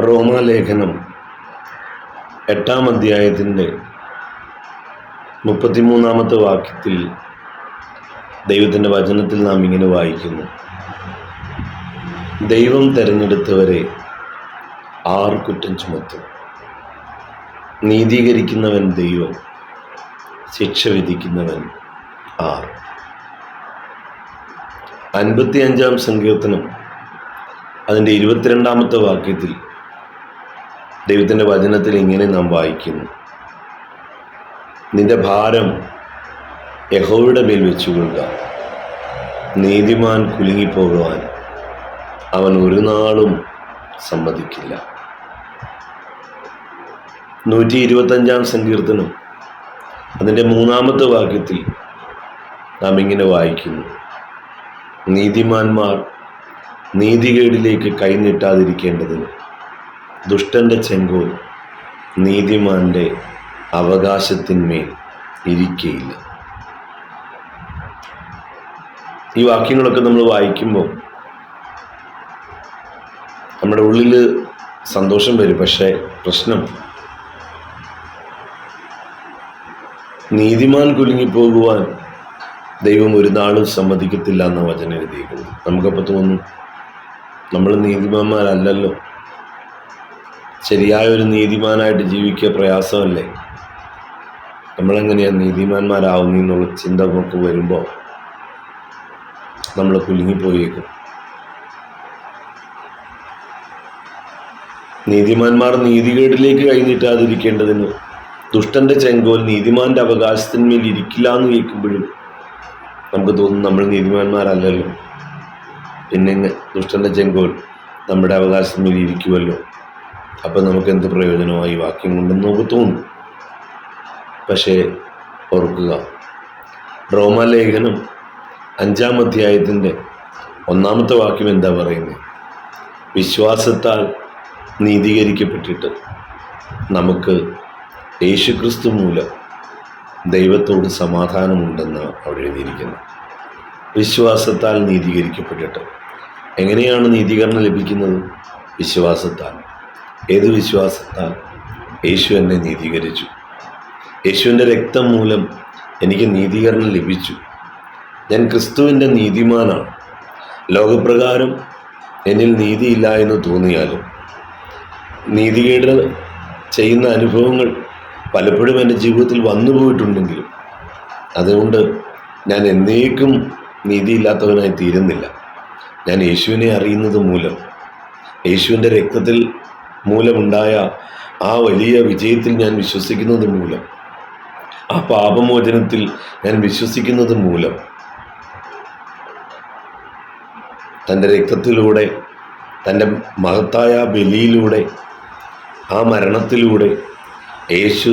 റോമാലേഖനം എട്ടാം അധ്യായത്തിന്റെ മുപ്പത്തിമൂന്നാമത്തെ വാക്യത്തിൽ ദൈവത്തിന്റെ വചനത്തിൽ നാം ഇങ്ങനെ വായിക്കുന്നു. ദൈവം തിരഞ്ഞെടുത്തവരെ ആർ കുറ്റം ചുമത്തും. നീതീകരിക്കുന്നവൻ ദൈവം ശിക്ഷ വിധിക്കുന്നവൻ ആർ. അൻപത്തി അഞ്ചാം സങ്കീർത്തനം അതിന്റെ ഇരുപത്തിരണ്ടാമത്തെ വാക്യത്തിൽ ദൈവത്തിന്റെ വചനത്തിൽ ഇങ്ങനെ നാം വായിക്കുന്നു. നിന്റെ ഭാരം യഹോയുടെ മേൽ വെച്ചുകൊള്ളുക. നീതിമാൻ കുലുങ്ങിപ്പോകുവാൻ അവൻ ഒരു നാളും സമ്മതിക്കില്ല. നൂറ്റി ഇരുപത്തഞ്ചാം സങ്കീർത്തനം. അതിന്റെ മൂന്നാമത്തെ വാക്യത്തിൽ നാം ഇങ്ങനെ വായിക്കുന്നു. നീതിമാന്മാർ നീതികേടിലേക്ക് കൈനീട്ടാതിരിക്കേണ്ടതിന് ദുഷ്ടന്റെ ചെങ്കോൽ നീതിമാന്റെ അവകാശത്തിന്മേൽ ഇരിക്കയില്ല. ഈ വാക്യങ്ങളൊക്കെ നമ്മൾ വായിക്കുമ്പോൾ നമ്മുടെ ഉള്ളിൽ സന്തോഷം വരും പക്ഷേ പ്രശ്നം നീതിമാൻ കുലുങ്ങിപ്പോകുവാൻ ദൈവം ഒരു നാളും സമ്മതിക്കത്തില്ല എന്ന വചനം എഴുതിയിരിക്കുന്നു നമുക്കപ്പോൾ തോന്നും നമ്മൾ നീതിമാന്മാരല്ലല്ലോ. ശരിയായ ഒരു നീതിമാനായിട്ട് ജീവിക്കുക പ്രയാസമല്ലേ? നമ്മളെങ്ങനെയാണ് നീതിമാന്മാരാവുന്നു എന്നുള്ള ചിന്ത നമുക്ക് വരുമ്പോൾ നമ്മൾ കുലുങ്ങിപ്പോയേക്കും. നീതിമാന്മാർ നീതികേടിലേക്ക് കൈനീട്ടാതിരിക്കേണ്ടതിന് ദുഷ്ടന്റെ ചെങ്കോൽ നീതിമാന്റെ അവകാശത്തിന്മേൽ ഇരിക്കില്ല എന്ന് കേൾക്കുമ്പോഴും നമുക്ക് തോന്നും നമ്മൾ നീതിമാന്മാരല്ലല്ലോ. പിന്നെ ദുഷ്ടന്റെ ചെങ്കോൽ നമ്മുടെ അവകാശത്തിന്മേൽ ഇരിക്കുമല്ലോ അപ്പം നമുക്ക് എന്ത് പ്രയോജനമായി വാക്യം കൊണ്ടെന്ന് നമുക്ക് തോന്നും. പക്ഷേ ഓർക്കുക റോമാലേഖനം അഞ്ചാം അധ്യായത്തിന്റെ ഒന്നാമത്തെ വാക്യം എന്താ പറയുന്നത് വിശ്വാസത്താൽ നീതീകരിക്കപ്പെട്ടിട്ട് നമുക്ക് യേശുക്രിസ്തു മൂലം ദൈവത്തോട് സമാധാനമുണ്ടെന്ന് അവിടെ എഴുതിയിരിക്കുന്നു. വിശ്വാസത്താൽ നീതീകരിക്കപ്പെട്ടിട്ട്. എങ്ങനെയാണ് നീതീകരണം ലഭിക്കുന്നത്? വിശ്വാസത്താൽ. ഏത് വിശ്വാസത്താൽ യേശു എന്നെ നീതീകരിച്ചു? യേശുവിന്റെ രക്തം മൂലം എനിക്ക് നീതീകരണം ലഭിച്ചു. ഞാൻ ക്രിസ്തുവിന്റെ നീതിമാനാണ്. ലോകപ്രകാരം എന്നിൽ നീതിയില്ല എന്ന് തോന്നിയാലും നീതികേട് ചെയ്യുന്ന അനുഭവങ്ങൾ പലപ്പോഴും എന്റെ ജീവിതത്തിൽ വന്നു പോയിട്ടുണ്ടെങ്കിലും അതുകൊണ്ട് ഞാൻ എന്നേക്കും നീതിയില്ലാത്തവനായി തീരുന്നില്ല. ഞാൻ യേശുവിനെ അറിയുന്നത് മൂലം യേശുവിന്റെ രക്തത്തിൽ മൂലമുണ്ടായ ആ വലിയ വിജയത്തിൽ ഞാൻ വിശ്വസിക്കുന്നത് മൂലം. ആ പാപമോചനത്തിൽ ഞാൻ വിശ്വസിക്കുന്നത് മൂലം. തന്റെ രക്തത്തിലൂടെ തന്റെ മഹത്തായ ബലിയിലൂടെ ആ മരണത്തിലൂടെ യേശു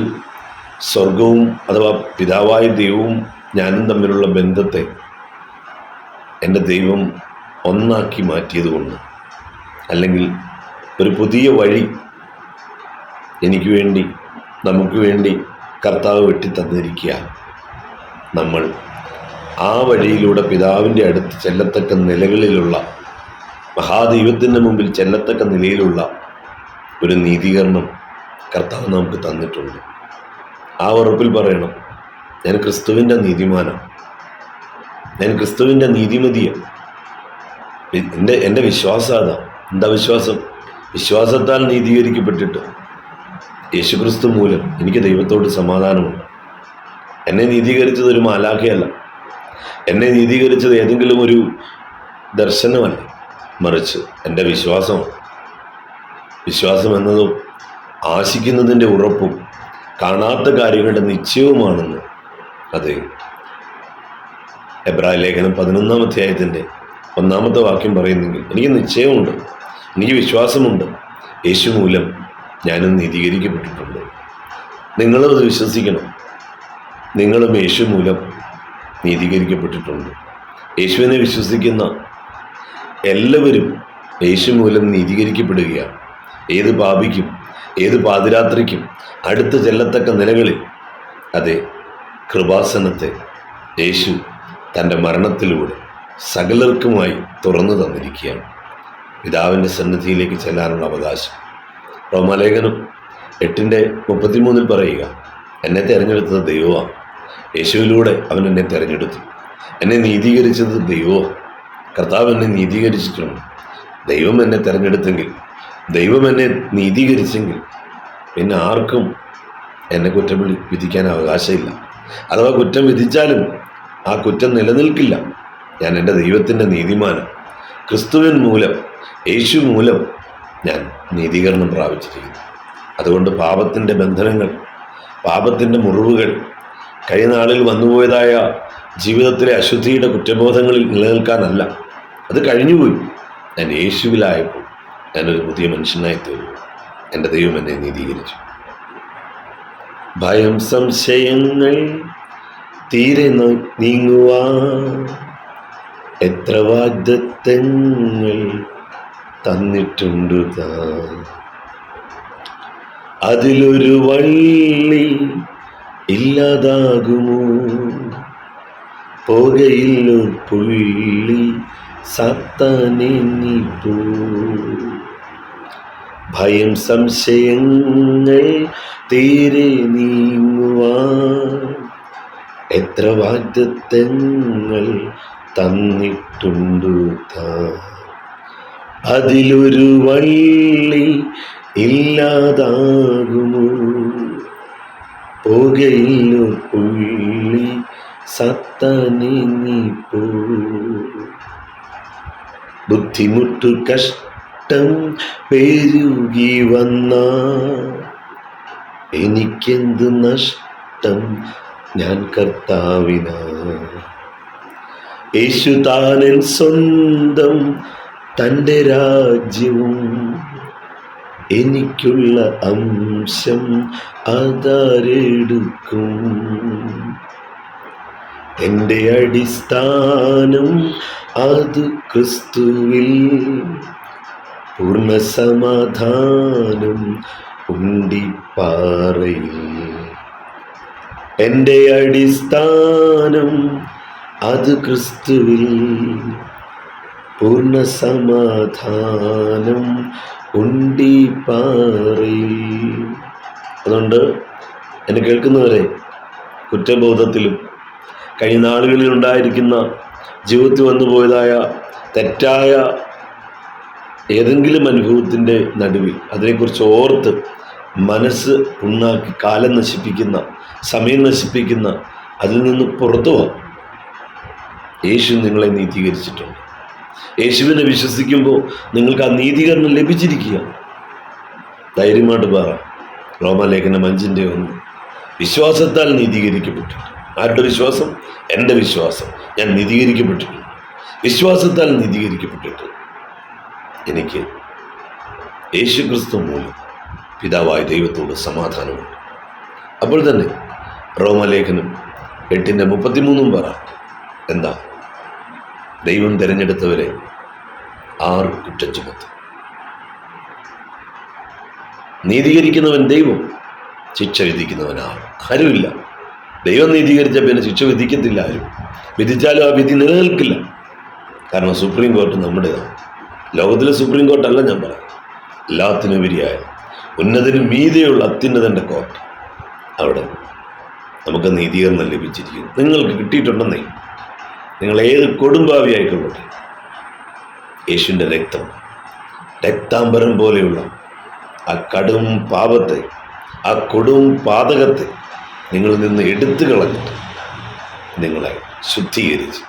സ്വർഗവും അഥവാ പിതാവായ ദൈവവും ഞാനും തമ്മിലുള്ള ബന്ധത്തെ എന്റെ ദൈവം ഒന്നാക്കി മാറ്റിയതുകൊണ്ട് അല്ലെങ്കിൽ ഒരു പുതിയ വഴി എനിക്ക് വേണ്ടി നമുക്ക് വേണ്ടി കർത്താവ് വെട്ടിത്തന്നിരിക്കുക. നമ്മൾ ആ വഴിയിലൂടെ പിതാവിന്റെ അടുത്ത് ചെല്ലത്തക്ക നിലകളിലുള്ള മഹാദൈവത്തിന്റെ മുമ്പിൽ ചെല്ലത്തക്ക നിലയിലുള്ള ഒരു നീതീകരണം കർത്താവ് നമുക്ക് തന്നിട്ടുണ്ട്. ആ ഉറപ്പിൽ പറയണം ഞാൻ ക്രിസ്തുവിന്റെ നീതിമാനാണ്. ഞാൻ ക്രിസ്തുവിന്റെ നീതിമതിയാണ്. എന്റെ എന്റെ വിശ്വാസം അതാണ് എന്താ വിശ്വാസം? വിശ്വാസത്താൽ നീതീകരിക്കപ്പെട്ടിട്ട് യേശുക്രിസ്തു മൂലം എനിക്ക് ദൈവത്തോട് സമാധാനമുണ്ട്. എന്നെ നീതീകരിച്ചത് ഒരു മാലാഖയല്ല. എന്നെ നീതീകരിച്ചത് ഏതെങ്കിലും ഒരു ദർശനമല്ല. മറിച്ച് എന്റെ വിശ്വാസം. വിശ്വാസം എന്നതും ആശിക്കുന്നതിന്റെ ഉറപ്പും കാണാത്ത കാര്യങ്ങളുടെ നിശ്ചയവുമാണെന്ന് അതെ എബ്രാഹിം ലേഖനം പതിനൊന്നാം അധ്യായത്തിന്റെ ഒന്നാമത്തെ വാക്യം പറയുന്നെങ്കിൽ എനിക്ക് നിശ്ചയമുണ്ട്. എനിക്ക് വിശ്വാസമുണ്ട്. യേശു മൂലം ഞാനും നീതീകരിക്കപ്പെട്ടിട്ടുണ്ട്. നിങ്ങളും അത് വിശ്വസിക്കണം. നിങ്ങളും യേശു മൂലം നീതീകരിക്കപ്പെട്ടിട്ടുണ്ട്. യേശുവിനെ വിശ്വസിക്കുന്ന എല്ലാവരും യേശു മൂലം നീതീകരിക്കപ്പെടുകയാണ് ഏത് പാപിക്കും ഏത് പാതിരാത്രിക്കും അടുത്ത് ചെല്ലത്തക്ക നിലകളിൽ അതെ കൃപാസനത്തെ യേശു തന്റെ മരണത്തിലൂടെ സകലർക്കുമായി തുറന്നു തന്നിരിക്കുകയാണ്. പിതാവിന്റെ സന്നിധിയിലേക്ക് ചെല്ലാനുള്ള അവകാശം. റോമാലേഖനം എട്ടിന്റെ മുപ്പത്തിമൂന്നിൽ പറയുക എന്നെ തിരഞ്ഞെടുത്തത് ദൈവമാണ് യേശുവിലൂടെ അവൻ എന്നെ തിരഞ്ഞെടുത്തു. എന്നെ നീതീകരിച്ചത് ദൈവമാണ് കർത്താവ് എന്നെ നീതീകരിച്ചിട്ടുണ്ട്. ദൈവം എന്നെ തിരഞ്ഞെടുത്തെങ്കിൽ ദൈവം എന്നെ നീതീകരിച്ചെങ്കിൽ പിന്നെ ആർക്കും എന്നെ കുറ്റം വിധിക്കാൻ അവകാശമില്ല. അഥവാ കുറ്റം വിധിച്ചാലും ആ കുറ്റം നിലനിൽക്കില്ല. ഞാൻ എന്റെ ദൈവത്തിന്റെ നീതിമാനം ക്രിസ്തുവിൻ മൂലം യേശു മൂലം ഞാൻ നീതീകരണം പ്രാപിച്ചിരിക്കുന്നു. അതുകൊണ്ട് പാപത്തിന്റെ ബന്ധനങ്ങൾ പാപത്തിന്റെ മുറിവുകൾ കഴിഞ്ഞ നാളിൽ വന്നുപോയതായ ജീവിതത്തിലെ അശുദ്ധിയുടെ കുറ്റബോധങ്ങളിൽ നിലനിൽക്കാനല്ല. അത് കഴിഞ്ഞുപോയി. ഞാൻ യേശുവിലായപ്പോൾ ഞാനൊരു പുതിയ മനുഷ്യനായി തീർന്നു. എന്റെ ദൈവം എന്നെ നീതീകരിച്ചു. ഭയം സംശയങ്ങൾ തീരെ നീങ്ങുവാ എത്ര വാഗ്ദത്തങ്ങൾ തന്നിട്ടുണ്ട് അതിലൊരു വള്ളി ഇല്ലാതാകുമോ? പോകയില്ല പുള്ളി സത്താനെ നീ പോ ഭയം സംശയങ്ങൾ തീരെ നീങ്ങുവാൻ എത്ര വാഗ്ദത്തങ്ങൾ തന്നിട്ടുണ്ടു താൻ. അതിലൊരു വള്ളി ഇല്ലാതാകുമോ? പുകയിലു പുള്ളി സത്ത നീങ്ങിപ്പോ ബുദ്ധിമുട്ടു കഷ്ടം പെരുകി വന്ന? എനിക്കെന്ത് നഷ്ടം ഞാൻ കർത്താവിനാ? യേശു താനൻ സ്വന്തം തന്റെ രാജ്യവും എനിക്കുള്ള അംശം അതാരെടുക്കും? എന്റെ അടിസ്ഥാനം അത് ക്രിസ്തുവിൽ. പൂർണ സമാധാനം ഉണ്ടിപ്പാറയിൽ. എന്റെ അടിസ്ഥാനം അത് ക്രിസ്തുവിൽ. പൂർണ സമാധാനം ഉണ്ടിപ്പാറയിൽ അതുകൊണ്ട് എന്നെ കേൾക്കുന്നവരെ കുറ്റബോധത്തിലും കഴിഞ്ഞ നാളുകളിൽ ഉണ്ടായിരിക്കുന്ന ജീവിതത്തിൽ വന്നു പോയതായ തെറ്റായ ഏതെങ്കിലും അനുഭവത്തിന്റെ നടുവിൽ അതിനെക്കുറിച്ച് ഓർത്ത് മനസ്സ് ഉണ്ടാക്കി കാലം നശിപ്പിക്കുന്ന സമയം നശിപ്പിക്കുന്ന അതിൽ നിന്ന് പുറത്തു യേശു നിങ്ങളെ നീതീകരിച്ചിട്ടുണ്ട്. യേശുവിനെ വിശ്വസിക്കുമ്പോൾ നിങ്ങൾക്ക് ആ നീതീകരണം ലഭിച്ചിരിക്കുക ധൈര്യമായിട്ട് പറ. റോമലേഖനം അഞ്ചിന്റെ ഒന്ന്. വിശ്വാസത്താൽ നീതീകരിക്കപ്പെട്ടു ആരുടെ വിശ്വാസം? എന്റെ വിശ്വാസം. ഞാൻ നീതീകരിക്കപ്പെട്ടിട്ടുണ്ട്. വിശ്വാസത്താൽ നീതീകരിക്കപ്പെട്ടിട്ട്. എനിക്ക് യേശുക്രിസ്തു മൂലം പിതാവായ ദൈവത്തോട് സമാധാനമുണ്ട്. അപ്പോൾ തന്നെ റോമലേഖനം എട്ടിന്റെ മുപ്പത്തിമൂന്നും പറ. എന്താ? ദൈവം തിരഞ്ഞെടുത്തവരെ ആർ കുറ്റം ചുമത്തും. നീതീകരിക്കുന്നവൻ ദൈവം ശിക്ഷ വിധിക്കുന്നവൻ ആർ ആരുമില്ല. ദൈവം നീതീകരിച്ച പിന്നെ ശിക്ഷ വിധിക്കത്തില്ല ആരും. വിധിച്ചാലും ആ വിധി നിലനിൽക്കില്ല. കാരണം സുപ്രീം കോർട്ട് നമ്മുടേതാണ്. ലോകത്തിലെ സുപ്രീം കോർട്ടല്ല ഞാൻ പറയാം എല്ലാത്തിനുപരിയായ ഉന്നതിന് മീതെയുള്ള അത്യുന്നതന്റെ കോർട്ട് അവിടെ നമുക്ക് നീതീകരണം ലഭിച്ചിരിക്കുന്നു. നിങ്ങൾക്ക് കിട്ടിയിട്ടുണ്ടെന്നേ നിങ്ങൾ ഏത് കൊടുമ്പാവിയായിക്കൊള്ളട്ടെ? യേശുവിന്റെ രക്തം രക്താംബരം പോലെയുള്ള ആ കടും പാപത്തെ ആ കൊടും പാതകത്തെ നിങ്ങളിൽ നിന്ന് എടുത്തു കളഞ്ഞിട്ട് നിങ്ങളെ ശുദ്ധീകരിച്ച്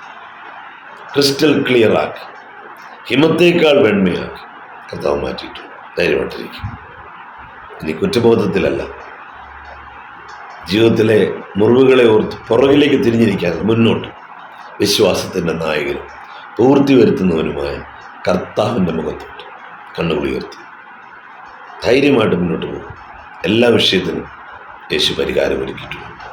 ക്രിസ്റ്റൽ ക്ലിയറാക്കി ഹിമത്തേക്കാൾ വെണ്മയാക്കി കർത്താവ് മാറ്റിയിട്ടു ധൈര്യമായിട്ടിരിക്കും ഇനി കുറ്റബോധത്തിലല്ല. ജീവിതത്തിലെ മുറിവുകളെ ഓർത്ത് പുറകിലേക്ക് തിരിഞ്ഞിരിക്കാതെ മുന്നോട്ട് വിശ്വാസത്തിന്റെ നായകനും പൂർത്തി വരുത്തുന്നവനുമായ കർത്താവിന്റെ മുഖത്തോട്ട് കണ്ണുകുളിയർത്തി ധൈര്യമായിട്ട് മുന്നോട്ട് പോകും. എല്ലാ വിഷയത്തിനും യേശു പരിഹാരം ഒരുക്കിയിട്ടുണ്ട്.